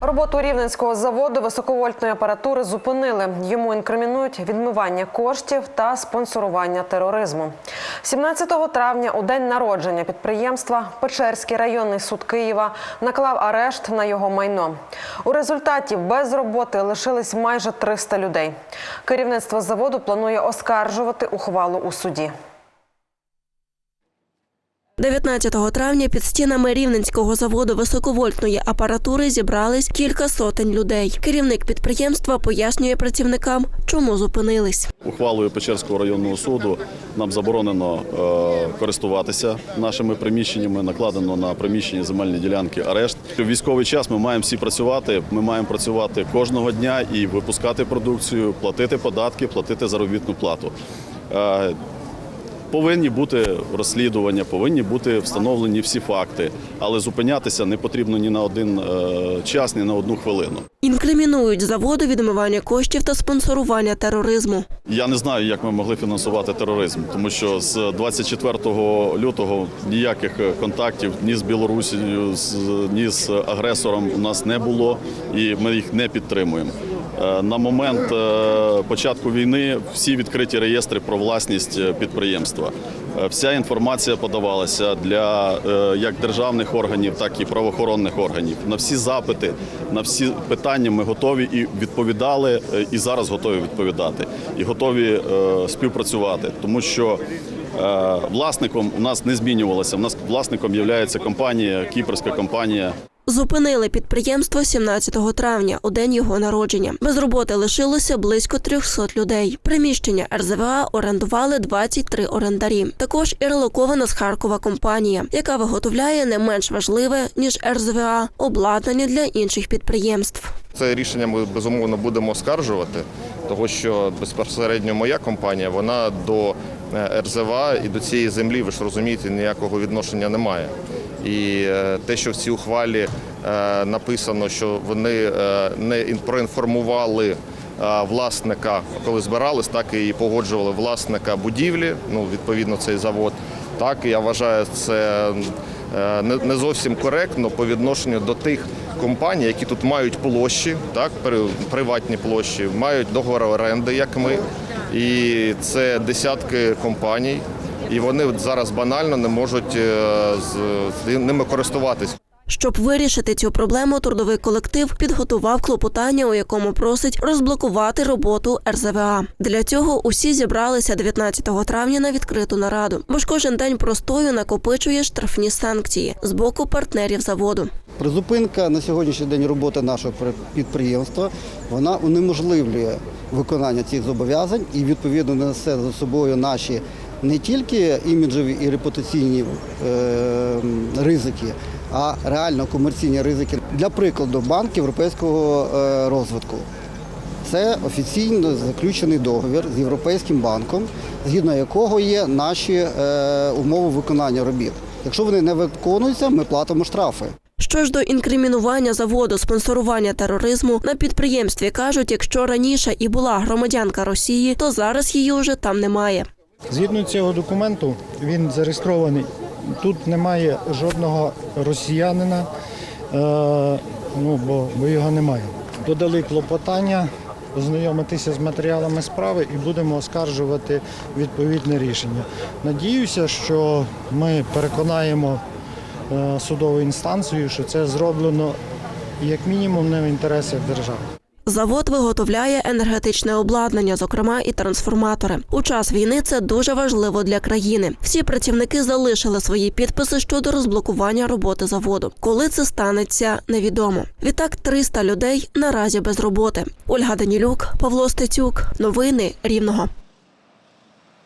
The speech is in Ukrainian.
Роботу рівненського заводу високовольтної апаратури зупинили. Йому інкримінують відмивання коштів та спонсорування тероризму. 17 травня, у день народження підприємства, Печерський районний суд Києва наклав арешт на його майно. У результаті без роботи лишились майже 300 людей. Керівництво заводу планує оскаржувати ухвалу у суді. 19 травня під стінами рівненського заводу високовольтної апаратури зібрались кілька сотень людей. Керівник підприємства пояснює працівникам, чому зупинились. Ухвалою Печерського районного суду нам заборонено е, користуватися нашими приміщеннями, накладено на приміщення земельні ділянки арешт. У військовий час ми маємо всі працювати. Ми маємо працювати кожного дня і випускати продукцію, платити податки, платити заробітну плату. Повинні бути розслідування, повинні бути встановлені всі факти, але зупинятися не потрібно ні на один е, час, ні на одну хвилину. Інкримінують заводу відмивання коштів та спонсорування тероризму. Я не знаю, як ми могли фінансувати тероризм, тому що з 24 лютого ніяких контактів ні з Білорусією, ні з агресором у нас не було, і ми їх не підтримуємо. Е, На момент е, початку війни всі відкриті реєстри про власність е, підприємства. Вся інформація подавалася для як державних органів, так і правоохоронних органів. На всі запити, на всі питання ми готові і відповідали, і зараз готові відповідати, і готові співпрацювати, тому що. Власником у нас не змінювалося. У нас власником є компанія, кіпрська компанія Зупинили підприємство 17 травня, у день його народження. Без роботи лишилося близько 300 людей. Приміщення РЗВА орендували 23 орендарі. Також і релокована з Харкова компанія, яка виготовляє не менш важливе ніж РЗВА обладнання для інших підприємств. Це рішення ми безумовно будемо оскаржувати, тому що безпосередньо моя компанія вона до е, РЗВА і до цієї землі, ви ж розумієте, ніякого відношення немає. І е, те, що в цій ухвалі е, написано, що вони е, не проінформували власника, коли збирались, так і погоджували власника будівлі, ну відповідно цей завод. Так я вважаю, це не зовсім коректно по відношенню до тих компаній, які тут мають площі, так приватні площі, мають договор оренди, як ми. І це десятки компаній, і вони зараз банально не можуть е, з, ними користуватись. Щоб вирішити цю проблему, трудовий колектив підготував клопотання, у якому просить розблокувати роботу РЗВА. Для цього усі зібралися 19 травня на відкриту нараду, бо ж кожен день простою накопичує штрафні санкції з боку партнерів заводу. Призупинка на сьогоднішній день роботи нашого пр- підприємства вона унеможливлює виконання цих зобов'язань і відповідно несе за собою наші не тільки іміджеві і репутаційні е, ризики, а реально комерційні ризики. Для прикладу, банк європейського е, розвитку. Це офіційно заключений договір з Європейським банком, згідно якого є наші е, умови виконання робіт. Якщо вони не виконуються, ми платимо штрафи. Що ж до інкримінування заводу спонсорування тероризму на підприємстві кажуть, якщо раніше і була громадянка Росії, то зараз її вже там немає. Згідно цього документу, він зареєстрований. Тут немає жодного росіянина, е, ну, бо, бо його немає. Додали клопотання, ознайомитися з матеріалами справи і будемо оскаржувати відповідне рішення. Надіюся, що ми переконаємо е, судову інстанцію, що це зроблено як мінімум не в інтересах держави. Завод виготовляє енергетичне обладнання, зокрема і трансформатори. У час війни це дуже важливо для країни. Всі працівники залишили свої підписи щодо розблокування роботи заводу. Коли це станеться, невідомо. Відтак 300 людей наразі без роботи. Ольга Данілюк, Павло Стецюк. Новини Рівного.